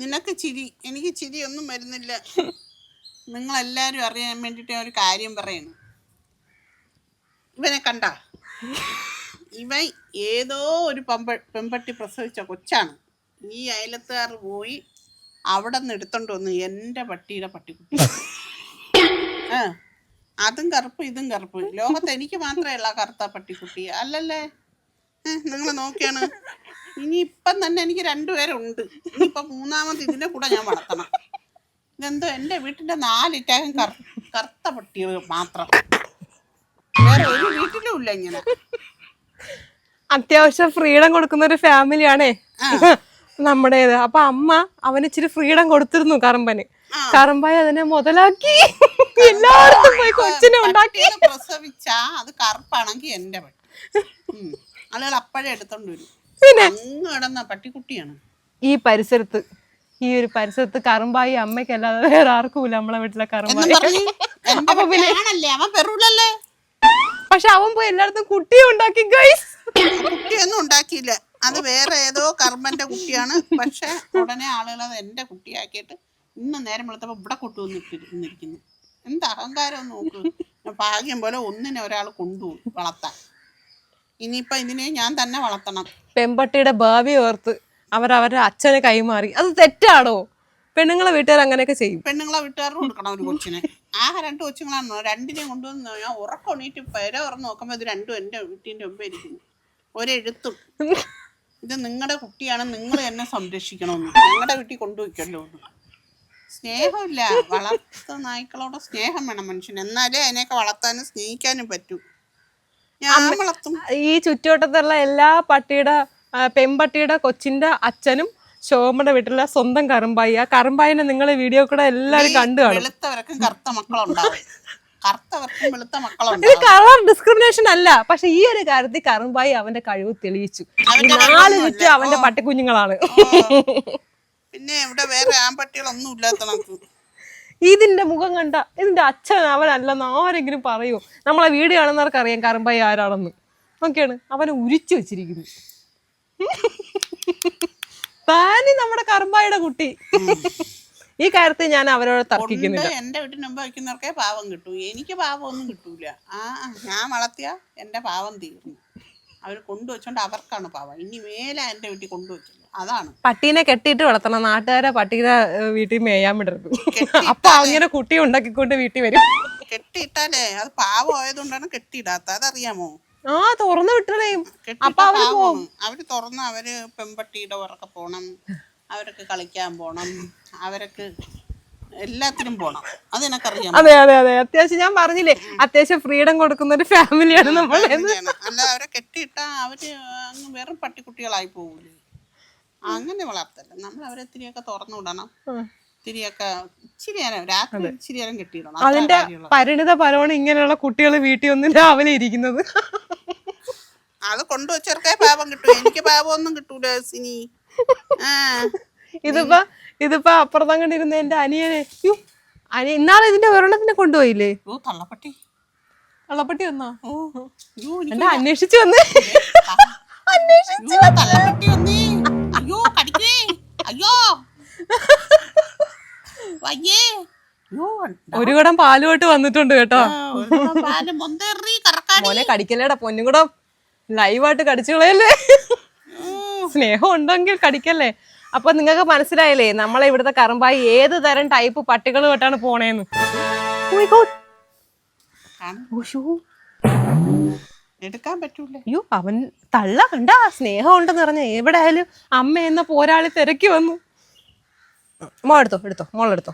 നിനക്ക് ചിരി എനിക്ക് ചിരി ഒന്നും വരുന്നില്ല. നിങ്ങളെല്ലാവരും അറിയാൻ വേണ്ടിയിട്ട് ഒരു കാര്യം പറയണം. ഇവനെ കണ്ട. ഇവൻ ഏതോ ഒരു പമ്പ പെമ്പട്ടി പ്രസവിച്ച കൊച്ചാണ്. ഈ അയലത്തുകാർ പോയി അവിടെ നിന്ന് എടുത്തോണ്ട് വന്നു എന്റെ പട്ടിയുടെ പട്ടിക്കുട്ടി. ആ അതും കറുപ്പ് ഇതും കറുപ്പ്. ലോകത്ത് എനിക്ക് മാത്രമേ ഉള്ള കറുത്ത പട്ടിക്കുട്ടി. അല്ലല്ലേ? നിങ്ങൾ നോക്കിയാണ്. ഇനി ഇപ്പം തന്നെ എനിക്ക് രണ്ടുപേരുണ്ട് ഇനിയിപ്പം മൂന്നാമത് ഇതിന്റെ കൂടെ ഞാൻ വളർത്തണം. ഇതെന്തോ എന്റെ വീട്ടിന്റെ നാലിറ്റാകം കറ കറുത്ത പട്ടികൾ മാത്രം. വേറെ ഒരു വീട്ടിലും ഇല്ല ഇങ്ങനെ. അത്യാവശ്യം ഫ്രീഡം കൊടുക്കുന്ന ഒരു ഫാമിലിയാണേ നമ്മുടേത്. അപ്പൊ അമ്മ അവന് ഇച്ചിരി ഫ്രീഡം കൊടുത്തിരുന്നു കറമ്പന്. കറമ്പായി അതിനെ മുതലാക്കി. എല്ലാവർക്കും പോയി കൊച്ചിനെ ഉണ്ടാക്കി. പ്രസവിച്ച അത് കറുപ്പാണെങ്കിൽ എന്റെ പട്ടി. ആളുകൾ അപ്പോഴേ എടുത്തോണ്ട് വരും. കിടന്ന പട്ടിക്കുട്ടിയാണ്. ഈ പരിസരത്ത് ഈ ഒരു പരിസരത്ത് കറുമ്പായി അമ്മയ്ക്കല്ലാതെ വേറെ ആർക്കുമില്ല നമ്മളെ വീട്ടിലെ കറുമ്പായി. അപ്പൊ പിന്നെ അവൻ പെറൂലല്ലേ? പക്ഷെ അവൻ പോയി എല്ലായിടത്തും കുട്ടിയെ ഉണ്ടാക്കി ഗൈസ് കുട്ടിയൊന്നും ഉണ്ടാക്കിയില്ല. അത് വേറെ ഏതോ കർമ്മന്റെ കുട്ടിയാണ്. പക്ഷെ ഉടനെ ആളുകൾ അത് എന്റെ കുട്ടിയാക്കിയിട്ട് ഇന്ന് നേരം വെളുത്തപ്പോ ഇവിടെ കൊണ്ടുവന്നിട്ടിരിക്കുന്നു എന്ത് അഹങ്കാരം നോക്ക്. ഭാഗ്യം പോലെ ഒന്നിനെ ഒരാൾ കൊണ്ടുപോകും വളർത്താൻ. ഇനിയിപ്പൊ ഇതിനെ ഞാൻ തന്നെ വളർത്തണം. പെമ്പട്ടിയുടെ ഭാവി ഓർത്ത് അവരവരുടെ അച്ഛനെ കൈമാറി. അത് തെറ്റാണോ? പെണ്ണുങ്ങളെ വീട്ടുകാർ അങ്ങനെയൊക്കെ ചെയ്യും. പെണ്ണുങ്ങളെ വീട്ടുകാർ കൊടുക്കണം ഒരു കൊച്ചിനെ. ആകെ രണ്ട് കൊച്ചുങ്ങളാണോ രണ്ടിനെയും കൊണ്ടുവന്ന് ഞാൻ ഉറക്കം എണീറ്റ് പെര ഉറന്ന് നോക്കുമ്പോൾ ഇത് രണ്ടും എന്റെ വീട്ടിന്റെ മുമ്പേ ഇരിക്കുന്നു. ഒരെഴുത്തും. ഇത് നിങ്ങളുടെ കുട്ടിയാണ് നിങ്ങൾ എന്നെ സംരക്ഷിക്കണമെന്ന് ഞങ്ങളുടെ വീട്ടിൽ കൊണ്ടുപോയിക്കല്ലോ സ്നേഹമില്ല. വളർത്ത നായ്ക്കളോട് സ്നേഹം വേണം മനുഷ്യൻ എന്നാലേ അതിനെയൊക്കെ വളർത്താനും സ്നേഹിക്കാനും പറ്റൂ. ഈ ചുറ്റുവട്ടത്തുള്ള എല്ലാ പട്ടിയുടെ പെൺപട്ടിയുടെ കൊച്ചിന്റെ അച്ഛനും ശോഭയുടെ വീട്ടിലെ സ്വന്തം കറുമ്പായി. ആ കറുമ്പായിനെ നിങ്ങൾ വീഡിയോ കൂടെ എല്ലാവരും കണ്ടു കാണും. കറുത്ത മക്കളുണ്ടാവും. ഇത് കളർ ഡിസ്ക്രിമിനേഷൻ അല്ല. പക്ഷെ ഈ ഒരു കാര്യത്തിൽ കറുമ്പായി അവന്റെ കഴിവ് തെളിയിച്ചു. നാല് ചുറ്റും അവന്റെ പട്ടിക്കുഞ്ഞുങ്ങളാണ്. പിന്നെ ഇവിടെ വേറെ ആൺപട്ടികളൊന്നും ഇല്ലാത്ത നമുക്ക് ഇതിന്റെ മുഖം കണ്ട ഇതിന്റെ അച്ഛൻ അവനല്ലെന്ന് ആരെങ്കിലും പറയൂ. നമ്മളെ വീട് കാണുന്നവർക്ക് അറിയാം കറുമ്പായി ആരാണെന്ന്. ഓക്കെയാണ് അവനെ ഉരിച്ചു വെച്ചിരിക്കുന്നു. താനി നമ്മുടെ കറുമ്പായുടെ കുട്ടി. ഈ കാര്യത്തിൽ ഞാൻ അവരോട് തർക്കിക്കുന്നില്ല. എന്റെ വീട്ടിന് മുമ്പ് വയ്ക്കുന്നവർക്കേ പാവം കിട്ടൂ. എനിക്ക് പാവം ഒന്നും കിട്ടൂല. ആ ഞാൻ വളർത്തിയ എന്റെ പാവം തീർന്നു. അവർ കൊണ്ടുവച്ചോണ്ട് അവർക്കാണ് പാവം. ഇനി മേലെ എന്റെ വീട്ടിൽ കൊണ്ടുവച്ചില്ല. അതാണ്. പട്ടീനെ കെട്ടിയിട്ട് വളർത്തണം. നാട്ടുകാരെ പട്ടീനെ വീട്ടിൽ മേയാൻ വിടരുത്. അപ്പൊ അങ്ങനെ കുട്ടി ഉണ്ടാക്കിക്കൊണ്ട് വീട്ടിൽ വരും. കെട്ടിയിട്ടാലേ. അത് പാവം ആയതുകൊണ്ടാണ് കെട്ടിയിടാത്ത അതറിയാമോ? ആ തുറന്നു വിട്ടണേയും പാവം അപ്പൊ അവർ തുറന്ന് അവർ പെമ്പട്ടിയുടെ ഉറക്കെ പോണം. അവരൊക്കെ കളിക്കാൻ പോണം. അവർക്ക് എല്ലാത്തിനും പോണം. അത് എനിക്കറിയാം. അതെ അതെ അതെ. അത്യാവശ്യം ഞാൻ പറഞ്ഞില്ലേ അത്യാവശ്യം ഫ്രീഡം കൊടുക്കുന്ന ഒരു ഫാമിലിയാണ് നമ്മൾ. അല്ല അവരെ കെട്ടിയിട്ടാ അവർ അങ്ങ് വെറും പട്ടിക്കുട്ടികളായി പോകൂലേ. അങ്ങനെ വളർത്തല്ല നമ്മൾ അവരെ ഇത്തിരിയൊക്കെ തുറന്നു വിടണം ഇത്തിരിയൊക്കെ ഇച്ചിരി രാത്രി ഇച്ചിരി നേരം കെട്ടിയിടണം. അതിന്റെ. പരിണിത ഫലമാണ് ഇങ്ങനെയുള്ള കുട്ടികൾ വീട്ടിൽ ഒന്നും രാവിലെ ഇരിക്കുന്നത്. അത് കൊണ്ടുവച്ചവർക്കേ പാപം കിട്ടൂ. എനിക്ക് പാപം ഒന്നും കിട്ടൂല സിനി. ഇതിപ്പോ ഇതിപ്പോ അപ്പുറത്തം കണ്ടിരുന്ന എന്റെ അനിയനെ. യ്യോ, അനിയ ഇന്നാളെ ഇതിന്റെ ഒരെണ്ണത്തിനെ കൊണ്ടുപോയില്ലേ? ഓ തള്ളപ്പട്ടി. കള്ളപ്പട്ടി വന്നോ? എന്റെ അന്വേഷിച്ചു വന്ന്? അയ്യോ, തള്ളപ്പട്ടി വന്നേ. അയ്യോ കടിക്കേ. അയ്യോ. വയ്യേ. ഒരു കുടം പാലുമായിട്ട് വന്നിട്ടുണ്ട് കേട്ടോ. മോനെ കടിക്കല്ലേടാ പൊന്നും കൂടെ ലൈവായിട്ട് കടിച്ചു കളയല്ലേ സ്നേഹം ഉണ്ടെങ്കിൽ കടിക്കല്ലേ? അപ്പൊ നിങ്ങൾക്ക് മനസ്സിലായില്ലേ നമ്മളെ ഇവിടുത്തെ കറുമ്പായി ഏത് തരം ടൈപ്പ് പട്ടികൾ തൊട്ടാണ് പോണേന്ന്? Oh. എടുക്കാൻ പറ്റൂല. അയ്യോ അവൻ തള്ള കണ്ട സ്നേഹം ഉണ്ടെന്ന് പറഞ്ഞ എവിടെ ആയാലും അമ്മ എന്ന പോരാളി തിരക്കി വന്നു. മോൾ എടുത്തോ എടുത്തോ മോൾ എടുത്തോ.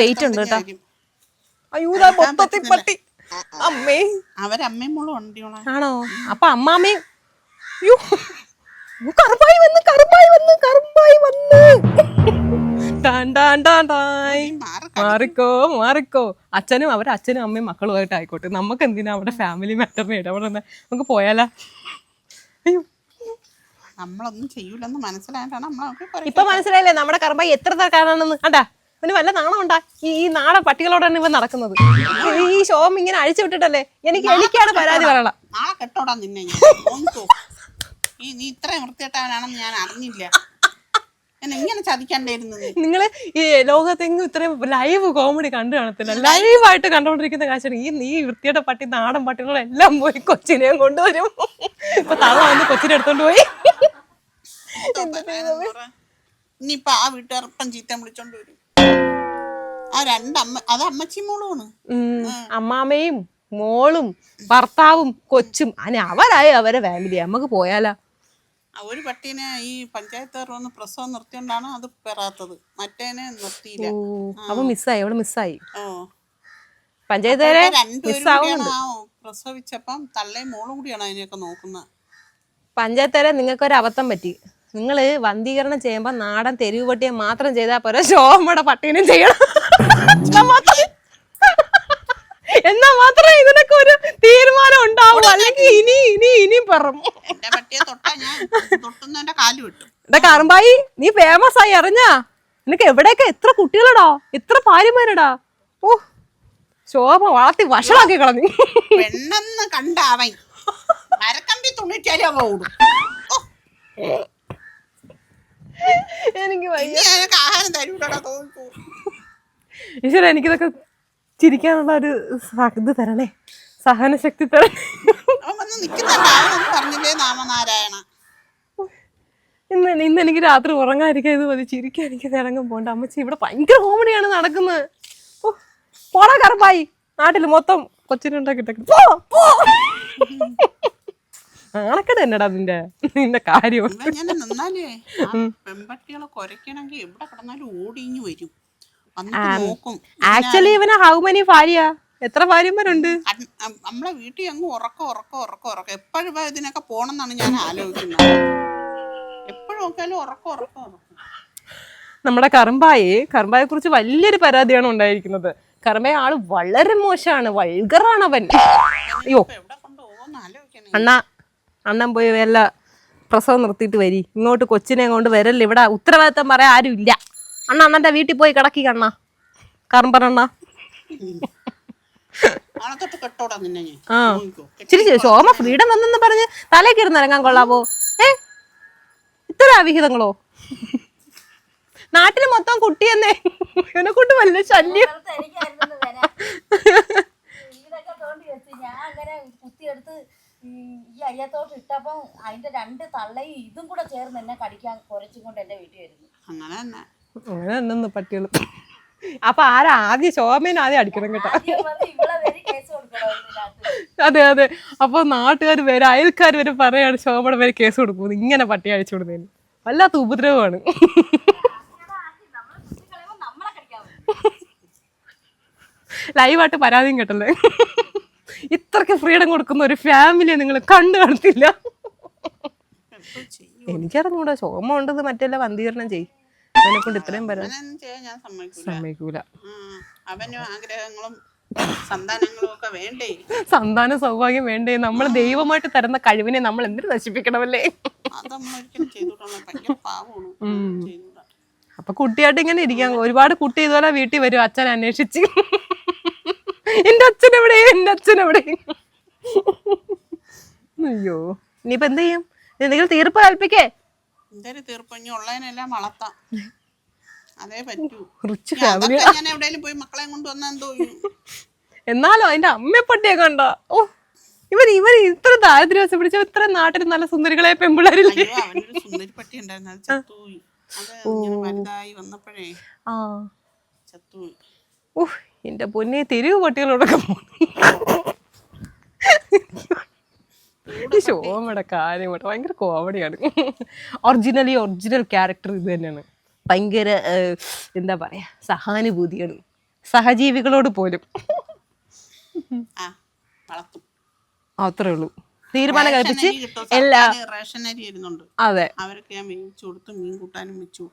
weight ഉണ്ട് കേട്ടോ. വരും. അയ്യോ മൊത്തത്തിൽ പട്ടി. അമ്മേ. അവരമ്മയും മോളും ആണോ? അപ്പൊ അമ്മാമ്മയും അയ്യോ. അയ്യോ, കറുപ്പായി വന്ന് കറുപ്പായി വന്ന് കറുപ്പായി വന്ന്. മാറിക്കോ മാറിക്കോ. അച്ഛനും അവരെ അച്ഛനും അമ്മയും മക്കളുമായിട്ട് ആയിക്കോട്ടെ. നമുക്ക് എന്തിനാ അവിടെ ഫാമിലി മാറ്ററിന് ഇടപെടുന്നത് നമുക്ക് പോയാലാ? അയ്യോ. നമ്മളൊന്നും ചെയ്യൂലെന്ന് മനസ്സിലായിട്ടാണ് നമ്മളൊക്കെ പറയും ഇപ്പൊ മനസ്സിലായില്ലേ? നമ്മുടെ കറുമ്പായി എത്ര തരക്കാരാണെന്ന് കണ്ടാ? അവന് വല്ല നാണം ഉണ്ടാ ഈ ഈ നാടൻ പട്ടികളോടാണ് ഇവൻ നടക്കുന്നത്. ഈ ഷോം ഇങ്ങനെ അഴിച്ചു വിട്ടിട്ടല്ലേ? എനിക്ക് എനിക്കാണ് പരാതി പറയണം. നാളെ കെട്ടോടാ നിന്നെ. ഈ നീ ഇത്രയും വൃത്തിയിട്ടവനാണെന്ന് ഞാൻ അറിഞ്ഞില്ല. എന്നെ ഇങ്ങനെ ചതിക്കണ്ടായിരുന്നു നീ. നിങ്ങൾ ഈ ലോകത്തെങ്ങും ഇത്രയും ലൈവ് കോമഡി കണ്ടു കാണത്തില്ല. ലൈവായിട്ട് കണ്ടോണ്ടിരിക്കുന്ന കാശാണ് ഈ നീ വൃത്തിയുടെ പട്ടി നാടൻ പട്ടികളെല്ലാം പോയി കൊച്ചിനെയും കൊണ്ടുവരും. ഇപ്പൊ തവ വന്ന് കൊച്ചിനെ എടുത്തോണ്ട് പോയി. ഇനിയിപ്പൊ ആ വീട്ടുകാർപ്പം ചീത്തം വിളിച്ചോണ്ട് വരും. ആ രണ്ടമ്മ അത് അമ്മച്ചി മോളുമാണ്. അമ്മാമയും മോളും ഭർത്താവും കൊച്ചും. അനെ അവരായി അവരെ ഫാമിലി നമുക്ക് പോയാലാ. ഒരു പട്ടീനെ ഈ പഞ്ചായത്ത് വന്ന് പ്രസവം നിർത്തിയോണ്ടാണ് അത് പെറാത്തത്. മറ്റേനെ നിർത്തിയില്ല. അപ്പൊ മിസ്സായി അവൾ മിസ്സായി. ഓ. മിസ്സാവുന്നുണ്ട്. പ്രസവിച്ചപ്പം തള്ളയും മോളും കൂടിയാണ് അതിനെയൊക്കെ നോക്കുന്നത്. പഞ്ചായത്തേരെ നിങ്ങൾക്ക് ഒരു അബദ്ധം പറ്റി. നിങ്ങൾ വന്ധീകരണം ചെയ്യുമ്പോൾ നാടൻ തെരുവ് പട്ടിയെ മാത്രം ചെയ്താൽ പോരാ ശോഭമ്മയുടെ പട്ടീനും ചെയ്യണം. എന്നാ മാത്രമേ ഇതിനൊക്കെ ഒരു തീരുമാനം ഉണ്ടാവും. അല്ലെങ്കിൽ ഇനി ഇനി ഇനി പറഞ്ഞു എന്റെ പട്ടിയെ തൊട്ടാ ഞാൻ തൊട്ടുന്നതിന്റെ കാൽ വിട്ടു. എടാ കാറമ്പായി നീ ഫേമസ് ആയി അറിഞ്ഞാ? നിനക്ക് എവിടെയൊക്കെ എത്ര കുട്ടികളടാ? എത്ര ഭാര്യമാരടാ? ഓ ശോഭ വളർത്തി വഷളാക്കി കളഞ്ഞു. പെണ്ണെന്ന് കണ്ട അവൻ മരക്കമ്പി തുണിച്ചാലും അവ ഓടും. ഓ, എനിക്ക് വയ്യ ഇനി അതിനൊക്കെ ആഹാരം തരൂടാ തോന്നിപ്പോ ഈശ്വര എനിക്കിതൊക്കെ ചിരിക്കാനുള്ള ഒരു സ- ഇത് തരണേ. സഹനശക്തി വന്ന് നിൽക്കുന്നുണ്ട് അവനൊന്നും പറഞ്ഞില്ലേ നാമനാരായണ? ഇന്ന് ഇന്ന് എനിക്ക് രാത്രി ഉറങ്ങാതിരിക്കാൻ ഇത് മതി. ചിരിക്കാൻ എനിക്ക് ഇറങ്ങും പോണ്ട അമ്മച്ചി ഇവിടെ ഭയങ്കര കോമഡിയാണ് നടക്കുന്നത്. പോടാ കറപ്പായി. നാട്ടിൽ മൊത്തം കൊച്ചിനുണ്ടാക്കിട്ടെ പോ പോ. ആണക്കട എന്നടാ നിന്റെ നിന്റെ കാര്യം. ഇവൻ ഇങ്ങനെ നിന്നാലേ ആ പെൺപട്ടികളെ കുരയ്ക്കണമെങ്കിൽ എവിടെ കിടന്നാലും ഓടിഞ്ഞു വരും. വന്നിട്ട് നോക്കും. ആക്ച്വലി ഇവന് ഹൗ മനി ഭാര്യ എത്ര ഭാര്യമാരുണ്ട്? നമ്മളെ വീട്ടിൽ അങ്ങ് ഉറക്കം ഉറക്കം ഉറക്കം ഉറക്കം. എപ്പോഴും ഇതിനൊക്കെ പോണെന്നാണ് ഞാൻ ആലോചിക്കുന്നത്. എപ്പോഴും നോക്കിയാലും ഉറക്കം ഉറക്കം ഉറക്കം. നമ്മുടെ കറുമ്പായെ കറുമ്പായെ കുറിച്ച് വലിയൊരു പരാതിയാണ് ഉണ്ടായിരിക്കുന്നത്. കറുമ്പായ ആൾ വളരെ മോശമാണ് വൾഗറാണ് അവൻ അയ്യോ അണ്ണാ അണ്ണൻ പോയി വല്ല പ്രസവം നിർത്തിയിട്ട് വരി. ഇങ്ങോട്ട് കൊച്ചിനെ കൊണ്ട് വരല്ല ഇവിടെ ഉത്തരവാദിത്തം പറയാൻ ആരും ഇല്ല അണ്ണ അണ്ണന്റെ വീട്ടിൽ പോയി കിടക്കി കണ്ണ കറുമ്പറണ്ണ ആ. ശോമ ഫ്രീഡം വന്നെന്ന് പറഞ്ഞ് തലേക്ക് ഇരുന്ന് ഇറങ്ങാൻ കൊള്ളാവോ? ഏ? ഇത്ര അവിഹിതങ്ങളോ? നാട്ടിൽ മൊത്തം കുട്ടിയെന്നേ ഇവനെ കൊണ്ട് വല്ല ശല്യം. നേരത്തെ എനിക്കായിരുന്നു വരാൻ. ഇതൊക്കെ തോണ്ടി വെച്ച് ഞാൻ അങ്ങനെ കുത്തിയെടുത്ത് ഈ അയ്യത്തോട്ട് ഇട്ടപ്പം അതിന്റെ രണ്ട് തള്ളയും ഇതും കൂടെ ചേർന്ന് എന്നെ കടിക്കാൻ കുറച്ചും കൊണ്ട് എന്റെ വീട്ടിൽ വരുന്നു. അങ്ങനെ തന്നെ. അങ്ങനെ ഉണ്ടെന്ന് പട്ടികൾ അപ്പൊ ആരാ? ആദ്യം ശോഭന ആദ്യം അടിക്കണം കേട്ടോ. വരെ അതെ അതെ. അപ്പൊ നാട്ടുകാർ വരെ അയൽക്കാർ വരെ പറയാണ് ശോഭയുടെ പേര് കേസ് കൊടുക്കുന്നത് ഇങ്ങനെ പട്ടി അഴിച്ചു കൊടുക്കുന്നതിന് വല്ലാത്ത ഉപദ്രവമാണ്. ലൈവായിട്ട് പരാതിയും കേട്ടല്ലേ? ഇത്രക്ക് ഫ്രീഡം കൊടുക്കുന്ന ഒരു ഫാമിലിയെ നിങ്ങൾ കണ്ടു കാണത്തില്ല. എന്തോ ചെയ്യും? എനിക്കറിഞ്ഞൂടാ ശോഭ ഉണ്ടത് മറ്റെല്ലാം വന്ധീകരണം ചെയ്യും. അതിനെ കൊണ്ട് ഇത്രയും പരാതി അങ്ങനെയൊന്നും ചെയ്യാൻ ഞാൻ സമ്മതിക്കൂല. സമ്മതിക്കൂല. അവനും ആഗ്രഹങ്ങളും സന്താനങ്ങളും ഒക്കെ വേണ്ടേ? സന്താന സൗഭാഗ്യം വേണ്ടേ? നമ്മൾ ദൈവമായിട്ട് തരുന്ന കഴിവിനെ നമ്മൾ എന്തിനു നശിപ്പിക്കണമല്ലേ? അത് നമ്മൾ ഒരിക്കലും ചെയ്തുകൂടാ ഭയങ്കര പാവമാണ്. ചെയ്തുകൂടാ അപ്പൊ കുട്ടിയായിട്ട് ഇങ്ങനെ ഇരിക്കാൻ ഒരുപാട് കുട്ടി ഇതുപോലെ വീട്ടിൽ വരും അച്ഛൻ അന്വേഷിച്ച്. എന്റെ അച്ഛൻ എവിടെ? എന്റെ അച്ഛൻ എവിടെ? അയ്യോ. ഇനിയിപ്പോ എന്ത് ചെയ്യും? എന്തെങ്കിലും തീർപ്പ് കൽപ്പിക്കേ. എന്തായാലും ഇനി ഉള്ളതിനെല്ലാം വളർത്താം. അതേ പറ്റൂ. ഞാൻ എവിടെയെങ്കിലും പോയി മക്കളെ കൊണ്ട് വന്നാ എന്തോ? എന്നാലും അതിന്റെ അമ്മപ്പട്ടിയെ കണ്ട? ഓ ഇവർ ഇവർ ഇത്ര ദാരിദ്ര്യം പിടിച്ച ഇത്ര നാട്ടിൽ നല്ല സുന്ദരികളെ പെമ്പിള്ളേരില്ലേ? ഉണ്ടായിരുന്നു. അത് ചത്തുപോയി. വലുതായി വന്നപ്പോഴേ ആ. ചത്തുപോയി. ഓ എന്റെ പൊന്നെ തെരുവ് പട്ടികളോടൊക്കെ ശോമയുടെ കാര്യം കേട്ടോ. ഭയങ്കര കോമഡിയാണ് ഒറിജിനലി ഒറിജിനൽ ക്യാരക്ടർ ഇത് തന്നെയാണ്. ഭയങ്കര എന്താ പറയാ സഹാനുഭൂതിയാണ്. സഹജീവികളോട് പോലും. അത്രേ ഉള്ളൂ. തീരുമാനം കിട്ടും. എല്ലാ റേഷൻ അരി ഇരുന്നുണ്ട് അതെ. അവർക്ക് ഞാൻ വേവിച്ചു കൊടുത്തു മീൻ കൂട്ടാനും വെച്ചു.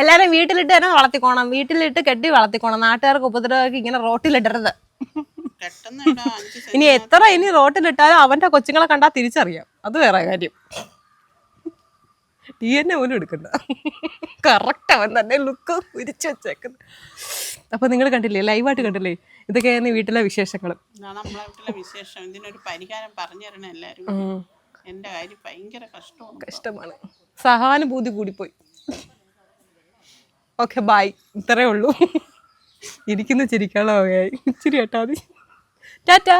എല്ലാരും വീട്ടിലിട്ട് തന്നെ വളർത്തിക്കോണം. വീട്ടിലിട്ട് കെട്ടി വളർത്തിക്കോണം. നാട്ടുകാർക്ക് ഉപദ്രവമാക്കി ഇങ്ങനെ റോട്ടിലിടരുത്. ഇനി എത്ര ഇനി റോട്ടിലിട്ടാലും അവന്റെ കൊച്ചുങ്ങളെ കണ്ടാ തിരിച്ചറിയാം. അത് വേറെ കാര്യം. ഡി എൻ എ പോലും എടുക്കണ്ട. കറക്റ്റ് അവൻ തന്നെ ലുക്ക് ഉരിച്ചു വെച്ചേക്കുന്നത് അപ്പൊ നിങ്ങൾ കണ്ടില്ലേ ലൈവായിട്ട് കണ്ടില്ലേ? ഇതൊക്കെയാണ് ഈ വീട്ടിലെ വിശേഷങ്ങൾ നമ്മളെ വീട്ടിലെ വിശേഷം. ഇതിനൊരു പരിഹാരം പറഞ്ഞു തരണം എല്ലാരും എന്റെ കാര്യം ഭയങ്കര കഷ്ടമാണ്. കഷ്ടമാണ്. സഹാനുഭൂതി കൂടിപ്പോയി. ഓക്കെ ബായ് ഇത്രേ ഉള്ളൂ. ഇരിക്കുന്ന ചിരിക്കാനുള്ള വകയായി. ഇച്ചിരി കേട്ടാ മതി ടാറ്റാ